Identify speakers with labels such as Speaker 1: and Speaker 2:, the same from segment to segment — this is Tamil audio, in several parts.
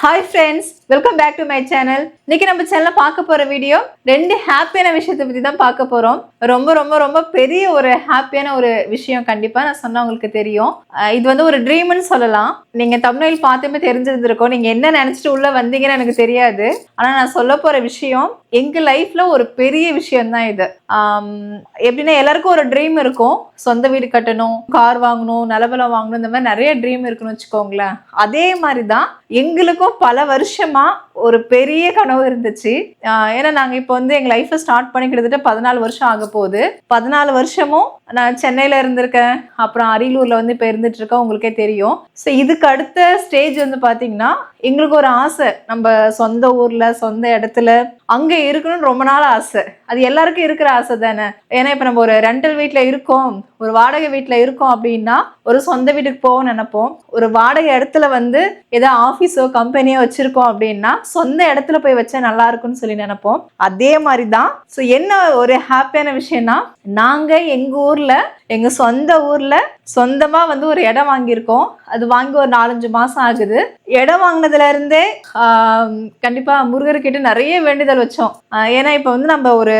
Speaker 1: Hi friends, welcome back to my channel இன்னைக்கு நம்ம சேனல்ல பார்க்க போற வீடியோ ரெண்டு ஹாப்பியான விஷயத்தை பத்தி தான் பார்க்க போறோம். ரொம்ப ரொம்ப ரொம்ப பெரிய ஒரு ஹாப்பியான ஒரு விஷயம் கண்டிப்பா நான் சொன்னா உங்களுக்கு தெரியும். இது வந்து ஒரு ட்ரீம்னு சொல்லலாம். நீங்க தமிழில் பார்த்துமே தெரிஞ்சிருந்திருக்கோம். நீங்க என்ன நினைச்சிட்டு உள்ள வந்தீங்கன்னு எனக்கு தெரியாது. ஆனா நான் சொல்ல போற விஷயம் எங்க லைஃப்ல ஒரு பெரிய விஷயம் தான் இது. எப்படின்னா எல்லாருக்கும் ஒரு ட்ரீம் இருக்கும். சொந்த வீடு கட்டணும் கார் வாங்கணும் நிலவலம் வாங்கணும் இந்த மாதிரி நிறைய ட்ரீம் இருக்குன்னு வச்சுக்கோங்களேன். அதே மாதிரி தான் எங்களுக்கும் பல வருஷமா ஒரு பெரிய கனவு இருந்துச்சு. ஏன்னா நாங்கள் இப்போ வந்து எங்கள் லைஃப்பை ஸ்டார்ட் பண்ணி கிட்டத்தட்ட பதினாலு வருஷம் ஆக போகுது. பதினாலு வருஷமும் நான் சென்னையில் இருந்திருக்கேன். அப்புறம் அரியலூரில் வந்து இப்போ இருந்துட்டு இருக்கேன் உங்களுக்கே தெரியும். ஸோ இதுக்கு அடுத்த ஸ்டேஜ் வந்து பார்த்தீங்கன்னா எங்களுக்கு ஒரு ஆசை. நம்ம சொந்த ஊரில் சொந்த இடத்துல அங்கே இருக்கணும்னு ரொம்ப நாள் ஆசை. அது எல்லாருக்கும் இருக்கிற ஆசை தானே. ஏன்னா இப்போ நம்ம ஒரு ரெண்டல் வீட்டில் இருக்கோம் ஒரு வாடகை வீட்டில் இருக்கோம் அப்படின்னா ஒரு சொந்த வீட்டுக்கு போவோம்னு நினைப்போம். ஒரு வாடகை இடத்துல வந்து ஏதோ ஆஃபீஸோ கம்பெனியோ வச்சுருக்கோம் அப்படின்னு சொந்த இடத்துல போய் வச்சா நல்லா இருக்கும்னு சொல்லி நினைப்போம். அதே மாதிரி தான் ஸோ என்ன ஒரு ஹாப்பியான விஷயம்னா நாங்க எங்க ஊர்ல எங்க சொந்த ஊர்ல சொந்தமா வந்து ஒரு இடம் வாங்கியிருக்கோம். அது வாங்கி ஒரு நாலஞ்சு மாசம் ஆகுது. இடம் வாங்கினதுல இருந்தே கண்டிப்பா முருகர்கிட்ட நிறைய வேண்டுதல் வச்சோம். ஏன்னா இப்ப வந்து நம்ம ஒரு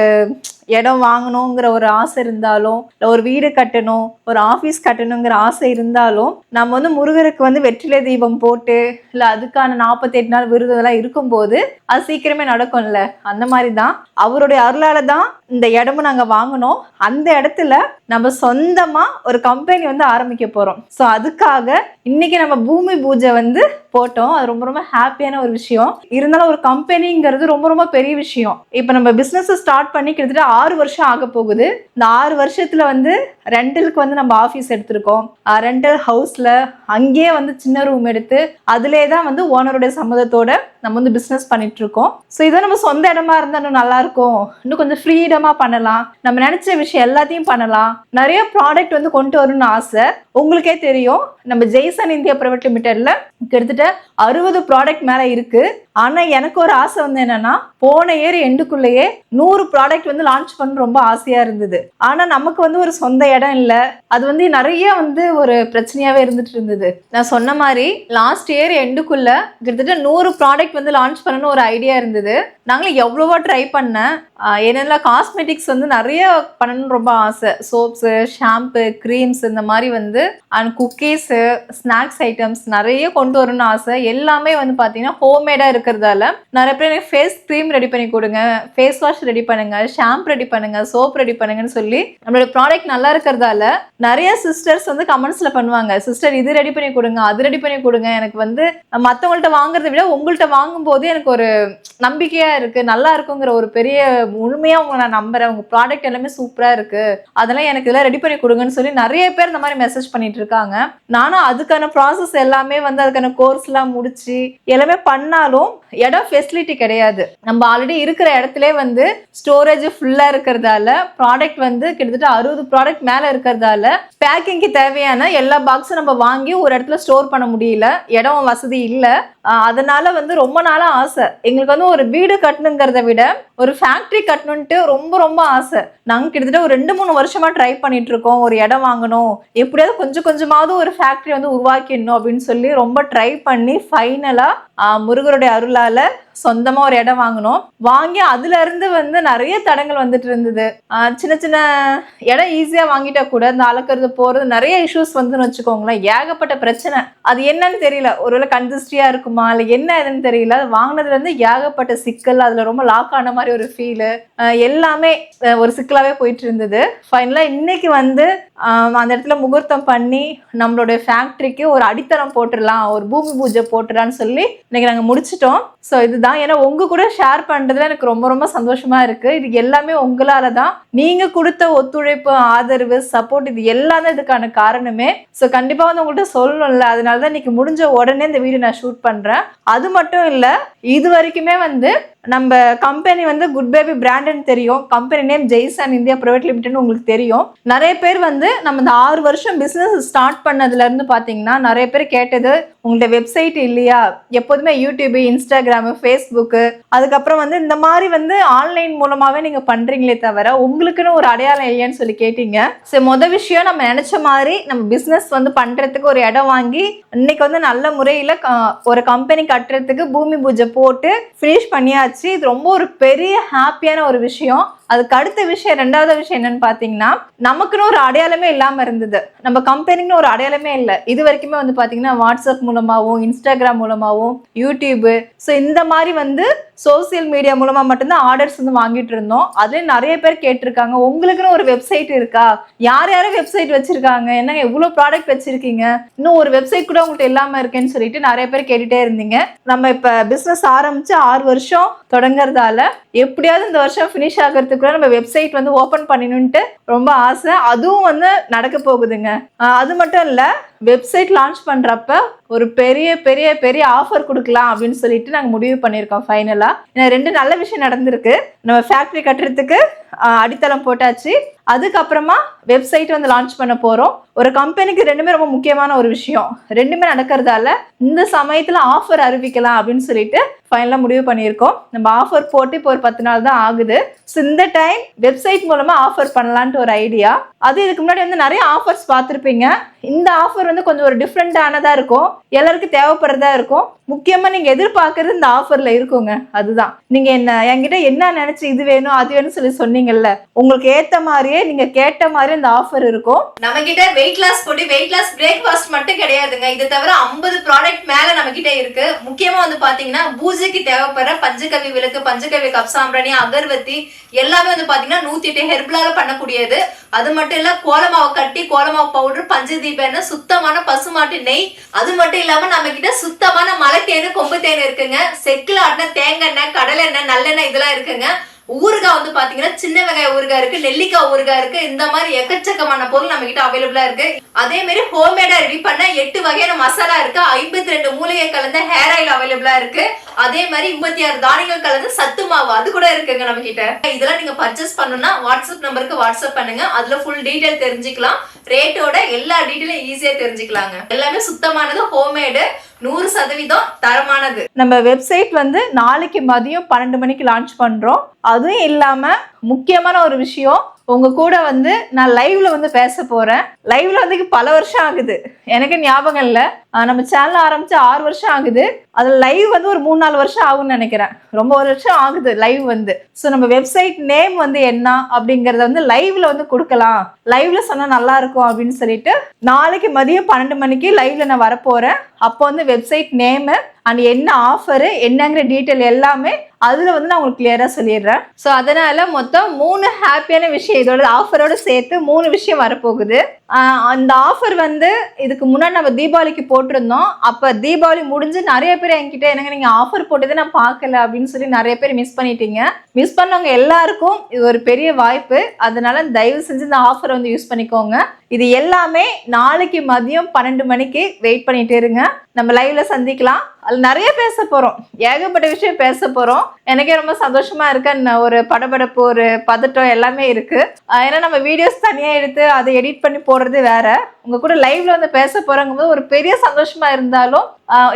Speaker 1: இடம் வாங்கணுங்கிற ஒரு ஆசை இருந்தாலும் இல்லை ஒரு வீடு கட்டணும் ஒரு ஆஃபீஸ் கட்டணுங்கிற ஆசை இருந்தாலும் நம்ம வந்து முருகருக்கு வந்து வெற்றிலை தீபம் போட்டு இல்லை அதுக்கான நாற்பத்தெட்டு நாள் விருது இதெல்லாம் இருக்கும்போது அது சீக்கிரமே நடக்கும்ல. அந்த மாதிரி தான் அவருடைய அருளால தான் இந்த இடமும் நாங்கள் வாங்கினோம். அந்த இடத்துல நம்ம சொந்தமாக ஒரு கம்பெனி வந்து ஆரம்பிக்க போகிறோம் ஸோ அதுக்காக இன்னைக்கு நம்ம பூமி பூஜை வந்து போட்டோம். அது ரொம்ப ரொம்ப ஹாப்பியான ஒரு விஷயம். இருந்தாலும் ஒரு கம்பெனிங்கிறது ரொம்ப ரொம்ப பெரிய விஷயம். இப்போ நம்ம பிஸ்னஸ் ஸ்டார்ட் பண்ணி கிட்டத்தட்ட ஆறு வருஷம் ஆக போகுது. இந்த ஆறு வருஷத்துல வந்து ரெண்டலுக்கு வந்து நம்ம ஆஃபீஸ் எடுத்திருக்கோம். ரெண்டல் ஹவுஸ்ல அங்கேயே வந்து சின்ன ரூம் எடுத்து அதிலே தான் வந்து ஓனருடைய சம்மதத்தோட நம்ம வந்து பிஸ்னஸ் பண்ணிட்டு இருக்கோம் ஸோ இதோ நம்ம சொந்த இடமா இருந்தா இன்னும் நல்லா இருக்கும் இன்னும் கொஞ்சம் ஃப்ரீடமா பண்ணலாம். நம்ம நினைச்ச விஷயம் எல்லாத்தையும் பண்ணலாம். நிறைய ப்ராடக்ட் வந்து கொண்டு வரணும்னு ஆசை. உங்களுக்கே தெரியும். நம்ம ஜெய்சன் இந்தியா பிரைவேட் லிமிடெட்ல கிட்டத்தட்ட அறுபது ப்ராடக்ட் மேல இருக்கு. ஆனால் எனக்கு ஒரு ஆசை வந்து என்னன்னா போன இயர் எண்டுக்குள்ளேயே நூறு ப்ராடக்ட் வந்து லான்ச் பண்ண ரொம்ப ஆசையா இருந்தது. ஆனால் நமக்கு வந்து ஒரு சொந்த இடம் இல்லை. அது வந்து நிறைய வந்து ஒரு பிரச்சனையாகவே இருந்துட்டு இருந்தது. நான் சொன்ன மாதிரி லாஸ்ட் இயர் எண்டுக்குள்ள கிட்டத்தட்ட நூறு ப்ராடக்ட் வந்து லான்ச் பண்ணணும்னு ஒரு ஐடியா இருந்தது. நாங்களும் எவ்வளவோ ட்ரை பண்ணேன். ஏன்னா என்னென்ன காஸ்மெட்டிக்ஸ் வந்து நிறைய பண்ணணும்னு ரொம்ப ஆசை. சோப்ஸு ஷாம்பு க்ரீம்ஸ் இந்த மாதிரி வந்து அண்ட் குக்கீஸு ஸ்நாக்ஸ் ஐட்டம்ஸ் நிறைய கொண்டு வரணும்னு ஆசை. எல்லாமே வந்து பார்த்தீங்கன்னா ஹோம்மேடாக இருக்கிறதால நிறைய பேர் எனக்கு ஃபேஸ் க்ரீம் ரெடி பண்ணி கொடுங்க ஃபேஸ் வாஷ் ரெடி பண்ணுங்க ஷாம்பு ரெடி பண்ணுங்க சோப் ரெடி பண்ணுங்கன்னு சொல்லி நம்மளோட ப்ராடக்ட் நல்லா இருக்கிறதால நிறைய சிஸ்டர்ஸ் வந்து கமெண்ட்ஸில் பண்ணுவாங்க. சிஸ்டர் இது ரெடி பண்ணி கொடுங்க அது ரெடி பண்ணி கொடுங்க. எனக்கு வந்து மற்றவங்கள்ட்ட வாங்குறதை விட உங்கள்கிட்ட வாங்கும்போது எனக்கு ஒரு நம்பிக்கையாக இருக்குது நல்லா இருக்குங்கிற ஒரு பெரிய முழுமையா உங்களை நான் நம்புறேன். உங்க ப்ராடக்ட் எல்லாமே சூப்பரா இருக்கு. அதெல்லாம் எனக்கு இதெல்லாம் ரெடி பண்ணி கொடுங்கன்னு சொல்லி நிறைய பேர் இந்த மாதிரி மெசேஜ் பண்ணிட்டு இருக்காங்க. நானும் அதுக்கான ப்ராசஸ் எல்லாமே வந்து அதுக்கான கோர்ஸ் எல்லாம் முடிச்சு எல்லாமே பண்ணாலும் இடம் ஃபெசிலிட்டி கிடையாது. நம்ம ஆல்ரெடி இருக்கிற இடத்துல வந்து ஸ்டோரேஜ் ஃபுல்லா இருக்கிறதால ப்ராடக்ட் வந்து கிட்டத்தட்ட அறுபது ப்ராடக்ட் மேல இருக்கிறதால பேக்கிங்க்கு தேவையான எல்லா பாக்ஸும் நம்ம வாங்கி ஒரு இடத்துல ஸ்டோர் பண்ண முடியல. இடம் வசதி இல்லை. அதனால வந்து ரொம்ப நாளா ஆசை. எங்களுக்கு வந்து ஒரு வீடு கட்டணுங்கிறத விட ஒரு ஃபேக்ட்ரி கட்டணுன்ட்டு ரொம்ப ரொம்ப ஆசை. நாங்கள் கிட்டத்தட்ட ஒரு ரெண்டு மூணு வருஷமா ட்ரை பண்ணிட்டு இருக்கோம் ஒரு இடம் வாங்கணும். எப்படியாவது கொஞ்சம் கொஞ்சமாவது ஒரு ஃபேக்ட்ரி வந்து உருவாக்கிடணும் அப்படின்னு சொல்லி ரொம்ப ட்ரை பண்ணி ஃபைனலாக முருகருடைய அருளால் சொந்தமா ஒரு இடம் வாங்கினோம். வாங்கி அதுல இருந்து வந்து நிறைய தடங்கள் வந்துட்டு இருந்தது. சின்ன சின்ன இடம் ஈஸியா வாங்கிட்டா கூட இந்த அளக்கிறது போறது நிறைய இஷ்யூஸ் வந்துன்னு வச்சுக்கோங்களேன். ஏகப்பட்ட பிரச்சனை. அது என்னன்னு தெரியல. ஒருவேளை கன்சிஸ்டியா இருக்குமா? இல்ல என்ன ஏதுன்னு தெரியல. அது வாங்கினதுல இருந்து ஏகப்பட்ட சிக்கல் அதுல ரொம்ப லாக் ஆன மாதிரி ஒரு ஃபீலு எல்லாமே ஒரு சிக்கலாவே போயிட்டு இருந்தது. ஃபைனலா இன்னைக்கு வந்து அந்த இடத்துல முகூர்த்தம் பண்ணி நம்மளுடைய ஃபேக்டரிக்கு ஒரு அடித்தளம் போட்டுடலாம் ஒரு பூமி பூஜை போட்டுடலாம்னு சொல்லி இன்னைக்கு நாங்க முடிச்சிட்டோம். ஸோ இதுதான் ஏன்னா உங்க கூட ஷேர் பண்றதுல எனக்கு ரொம்ப ரொம்ப சந்தோஷமா இருக்கு. இது எல்லாமே உங்களால தான் நீங்க கொடுத்த ஒத்துழைப்பு ஆதரவு சப்போர்ட் இது எல்லாமே இதுக்கான காரணமே. ஸோ கண்டிப்பா வந்து உங்கள்கிட்ட சொல்லணும்ல. அதனால தான் இன்னைக்கு முடிஞ்ச உடனே இந்த வீடியோ நான் ஷூட் பண்றேன். அது மட்டும் இல்ல இது வரைக்குமே வந்து நம்ம கம்பெனி வந்து குட் பேபி பிராண்டுன்னு தெரியும். Company name Jaison India private லிமிடெட்னு உங்களுக்கு தெரியும். நிறைய பேர் வந்து நம்ம இந்த ஆறு வருஷம் பிஸ்னஸ் ஸ்டார்ட் பண்ணதுல இருந்து பார்த்தீங்கன்னா நிறைய பேர் கேட்டது உங்கள்ட்ட வெப்சைட் இல்லையா? எப்போதுமே யூடியூபு இன்ஸ்டாகிராமு ஃபேஸ்புக்கு அதுக்கப்புறம் வந்து இந்த மாதிரி வந்து ஆன்லைன் மூலமாகவே நீங்கள் பண்ணுறீங்களே தவிர உங்களுக்குன்னு ஒரு அடையாளம் இல்லையான்னு சொல்லி கேட்டீங்க. சரி மொதல் விஷயம் நம்ம நினச்ச மாதிரி நம்ம பிஸ்னஸ் வந்து பண்ணுறதுக்கு ஒரு இடம் வாங்கி இன்னைக்கு வந்து நல்ல முறையில் ஒரு கம்பெனி கட்டுறதுக்கு பூமி பூஜை போட்டு ஃபினிஷ் பண்ணியாச்சு. இது ரொம்ப ஒரு பெரிய ஹாப்பியான ஒரு விஷயம். அதுக்கு அடுத்த விஷயம் ரெண்டாவது விஷயம் என்னன்னு பார்த்தீங்கன்னா நமக்குன்னு ஒரு அடையாளமே இல்லாமல் இருந்தது. நம்ம கம்பெனிக்குன்னு ஒரு அடையாளமே இல்லை. இது வரைக்குமே வந்து பார்த்தீங்கன்னா வாட்ஸ்அப் மூலமாகவும் இன்ஸ்டாகிராம் மூலமாகவும் யூடியூபு ஸோ இந்த மாதிரி வந்து சோசியல் மீடியா மூலமாக மட்டும்தான் ஆர்டர்ஸ் வந்து வாங்கிட்டு இருந்தோம். அதுலேயும் நிறைய பேர் கேட்டிருக்காங்க உங்களுக்குன்னு ஒரு வெப்சைட் இருக்கா? யார் யாரும் வெப்சைட் வச்சிருக்காங்க? என்னங்க இவ்வளோ ப்ராடக்ட் வச்சிருக்கீங்க? இன்னும் ஒரு வெப்சைட் கூட உங்கள்கிட்ட இல்லாமல் இருக்கேன்னு சொல்லிட்டு நிறைய பேர் கேட்டுட்டே இருந்தீங்க. நம்ம இப்போ பிஸ்னஸ் ஆரம்பிச்சு ஆறு வருஷம் தொடங்குறதால எப்படியாவது இந்த வருஷம் ஃபினிஷ் ஆகிறதுக்குள்ள நம்ம வெப்சைட் வந்து ஓப்பன் பண்ணணுன்ட்டு ரொம்ப ஆசை. அதுவும் வந்து நடக்க போகுதுங்க. அது மட்டும் இல்லை வெப்சைட் லான்ச் பண்ணுறப்ப ஒரு பெரிய பெரிய பெரிய ஆஃபர் கொடுக்கலாம் அப்படின்னு சொல்லிட்டு நாங்கள் முடிவு பண்ணியிருக்கோம் ஃபைனலாக ஏன்னா ரெண்டு நல்ல விஷயம் நடந்திருக்கு. நம்ம ஃபேக்ட்ரி கட்டுறதுக்கு அடித்தளம் போட்டாச்சு. அதுக்கப்புறமா வெப்சைட் வந்து லான்ச் பண்ண போகிறோம் ஒரு கம்பெனிக்கு ரெண்டுமே ரொம்ப முக்கியமான ஒரு விஷயம். ரெண்டுமே நடக்கிறதால இந்த சமயத்தில் ஆஃபர் அறிவிக்கலாம் அப்படின்னு சொல்லிட்டு ஃபைனலாக முடிவு பண்ணியிருக்கோம். நம்ம ஆஃபர் போட்டு இப்போ ஒரு பத்து நாள் தான் ஆகுது. ஸோ இந்த டைம் வெப்சைட் மூலமாக ஆஃபர் பண்ணலான்ட்டு ஒரு ஐடியா அது இதுக்கு முன்னாடி வந்து நிறைய ஆஃபர்ஸ் பார்த்துருப்பீங்க. இந்த ஆஃபர் வந்து கொஞ்சம் ஒரு டிஃப்ரெண்ட்டானதாக இருக்கும். எல்லாருக்கும் தேவைப்படுறதா இருக்கும். முக்கியமாக நீங்கள் எதிர்பார்க்கறது இந்த ஆஃபரில் இருக்குங்க. அதுதான். நீங்கள் என்ன என்கிட்ட என்ன நினச்சி இது வேணும் அது வேணும்னு சொல்லி சொன்னீங்கல்ல உங்களுக்கு ஏற்ற மாதிரியே நீங்கள் கேட்ட மாதிரி இந்த ஆஃபர் இருக்கும்.
Speaker 2: நம்ம கிட்ட வெயிட் லாஸ் பொடி வெயிட் லாஸ் பிரேக்ஃபாஸ்ட் மட்டும் கிடையாதுங்க. இது தவிர 50 ப்ராடக்ட் மேல நம்ம கிட்ட இருக்கு. முக்கியமா வந்து பாத்தீங்கன்னா பூஜைக்கு தேவைப்படுற பஞ்சகவி விளக்கு பஞ்சகவி கப் சாம்பிராணி அகர்வத்தி எல்லாமே வந்து பாத்தீங்கன்னா நூத்தி எட்டு ஹெர்பலால பண்ணக்கூடியது. அது மட்டும் இல்ல கோலமாவை கட்டி கோலமாவு பவுடர் பஞ்சதீப எண்ணெய் சுத்தமான பசுமாட்டு நெய். அது மட்டும் இல்லாம நம்ம கிட்ட சுத்தமான மலை தேனு கொம்பு தேன் இருக்குங்க. செக்கில் ஆட்டின தேங்காய் எண்ணெய் கடலை எண்ணெய் நல்லெண்ணெய் இதெல்லாம் இருக்குங்க. ஊறுகாய் வந்து பாத்தீங்கன்னா சின்ன வெங்காய ஊறுகாய் இருக்கு நெல்லிக்காய் ஊறுகாய் இருக்கு இந்த மாதிரி எக்கச்சக்கமான பொருள் நம்ம கிட்ட அவைலபிளா இருக்கு. அதே மாதிரி ஹோம்மேடா ரெடி பண்ண எட்டு வகையான மசாலா இருக்கு. ஐம்பத்தி ரெண்டு மூலிகை கலந்த ஹேர் ஆயில் அவைலபிளா இருக்கு. அதே மாதிரி முப்பத்தி ஆறு தானியங்கள் கலந்த சத்து மாவு அது கூட இருக்குங்க நம்ம கிட்ட. இதெல்லாம் நீங்க பர்ச்சேஸ் பண்ணணும்னா வாட்ஸ்அப் நம்பருக்கு வாட்ஸ்அப் பண்ணுங்க. அதுல ஃபுல் டீடைல் தெரிஞ்சுக்கலாம். ரேட்டோட எல்லா டீட்டெயிலும் ஈஸியா தெரிஞ்சுக்கலாங்க. எல்லாமே சுத்தமானது ஹோம்மேடு நூறு சதவீதம் தரமானது.
Speaker 1: நம்ம வெப்சைட் வந்து நாளைக்கு மதியம் பன்னெண்டு மணிக்கு லான்ச் பண்ணுறோம் அதுவும் இல்லாமல் முக்கியமான ஒரு விஷயம் உங்க கூட வந்து நான் லைவ்ல வந்து பேச போறேன். லைவ்ல வந்து பல வருஷம் ஆகுது. எனக்கு ஞாபகம் இல்லை. நம்ம சேனல் ஆரம்பிச்சு ஆறு வருஷம் ஆகுது. அது லைவ் வந்து ஒரு மூணு நாலு வருஷம் ஆகும்னு நினைக்கிறேன். ரொம்ப ஒரு வருஷம் ஆகுது லைவ் வந்து. ஸோ நம்ம வெப்சைட் நேம் வந்து என்ன அப்படிங்கறத வந்து லைவ்ல வந்து கொடுக்கலாம். லைவ்ல சொன்னா நல்லா இருக்கும் அப்படின்னு சொல்லிட்டு நாளைக்கு மதியம் பன்னெண்டு மணிக்கு லைவ்ல நான் வரப்போறேன். அப்போ வந்து வெப்சைட் நேமு அண்ட் என்ன ஆஃபரு என்னங்கிற டீட்டெயில் எல்லாமே அதில் வந்து நான் உங்களுக்கு கிளியராக சொல்லிடுறேன். ஸோ அதனால மொத்தம் மூணு ஹாப்பியான விஷயம் இதோட ஆஃபரோட சேர்த்து மூணு விஷயம் வரப்போகுது. அந்த ஆஃபர் வந்து இதுக்கு முன்னாடி நம்ம தீபாவளிக்கு போட்டு போட்டிருந்தோம். அப்போ தீபாவளி முடிஞ்சு நிறைய பேர் என்கிட்ட எனக்கு நீங்கள் ஆஃபர் போட்டதை நான் பார்க்கல அப்படின்னு சொல்லி நிறைய பேர் மிஸ் பண்ணிட்டீங்க. மிஸ் பண்ணவங்க எல்லாருக்கும் இது ஒரு பெரிய வாய்ப்பு. அதனால தயவு செஞ்சு இந்த ஆஃபர் வந்து யூஸ் பண்ணிக்கோங்க. இது எல்லாமே நாளைக்கு மதியம் பன்னெண்டு மணிக்கு வெயிட் பண்ணிட்டே இருங்க. நம்ம லைவ்ல சந்திக்கலாம். அதில் நிறைய பேச போறோம். ஏகப்பட்ட விஷயம் பேச போறோம். எனக்கே ரொம்ப சந்தோஷமா இருக்க. ஒரு படபடப்பு ஒரு பதட்டம் எல்லாமே இருக்கு. ஏன்னா நம்ம வீடியோஸ் தனியா எடுத்து அதை எடிட் பண்ணி போடுறது வேற. உங்க கூட லைவ்ல வந்து பேச போறங்கும்போது ஒரு பெரிய சந்தோஷமா இருந்தாலும்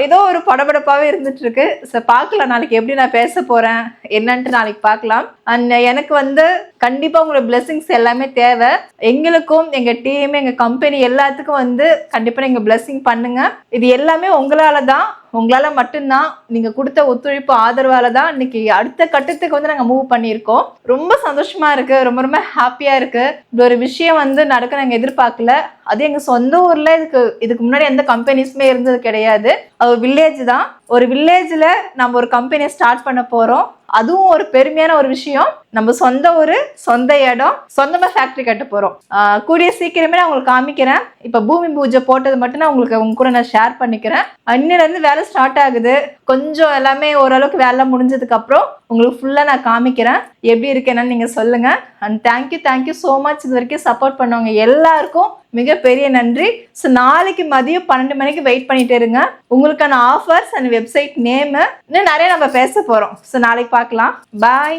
Speaker 1: ஏதோ ஒரு படபடப்பாகவே இருந்துட்டு இருக்கு ஸோ பார்க்கலாம். நாளைக்கு எப்படி நான் பேச போகிறேன் என்னன்ட்டு நாளைக்கு பார்க்கலாம். அண்ட் எனக்கு வந்து கண்டிப்பாக உங்களோட blessings எல்லாமே தேவை. எங்களுக்கும் எங்கள் டீம் எங்கள் கம்பெனி எல்லாத்துக்கும் வந்து கண்டிப்பாக நீங்கள் blessing பண்ணுங்க. இது எல்லாமே உங்களால தான் உங்களால் மட்டும்தான் நீங்கள் கொடுத்த ஒத்துழைப்பு ஆதரவால் தான் இன்னைக்கு அடுத்த கட்டத்துக்கு வந்து நாங்கள் மூவ் பண்ணியிருக்கோம். ரொம்ப சந்தோஷமாக இருக்குது ரொம்ப ரொம்ப ஹாப்பியாக இருக்குது இப்படி ஒரு விஷயம் வந்து நடக்க நாங்கள் எதிர்பார்க்கல. அது எங்கள் சொந்த ஊரில் இதுக்கு இதுக்கு முன்னாடி எந்த கம்பெனிஸுமே இருந்தது கிடையாது. அது வில்லேஜ் தான். ஒரு வில்லேஜில் நம்ம ஒரு கம்பெனியை ஸ்டார்ட் பண்ண போகிறோம் அதுவும் ஒரு பெருமையான ஒரு விஷயம். நம்ம சொந்த ஊர் சொந்த இடம் சொந்தமாக ஃபேக்ட்ரி கட்ட போகிறோம் கூடிய சீக்கிரமே நான் உங்களுக்கு காமிக்கிறேன். இப்போ பூமி பூஜை போட்டது மட்டும் நான் உங்களுக்கு உங்க கூட நான் ஷேர் பண்ணிக்கிறேன். அன்னிலேருந்து வேலை ஸ்டார்ட் ஆகுது. கொஞ்சம் எல்லாமே ஓரளவுக்கு வேலை முடிஞ்சதுக்கப்புறம் உங்களுக்கு ஃபுல்லாக நான் காமிக்கிறேன். எப்படி இருக்கேன்னு நீங்கள் சொல்லுங்கள் and thank you thank you so much இது வரைக்கும் சப்போர்ட் பண்ணவங்க எல்லாருக்கும் மிகப்பெரிய நன்றி. ஸோ நாளைக்கு மதியம் பன்னெண்டு மணிக்கு வெயிட் பண்ணிட்டு இருங்க. உங்களுக்கான ஆஃபர்ஸ் அண்ட் வெப்சைட் நேமு இன்னும் நிறைய நம்ம பேச போகிறோம் ஸோ நாளைக்கு பார்க்கலாம். பாய்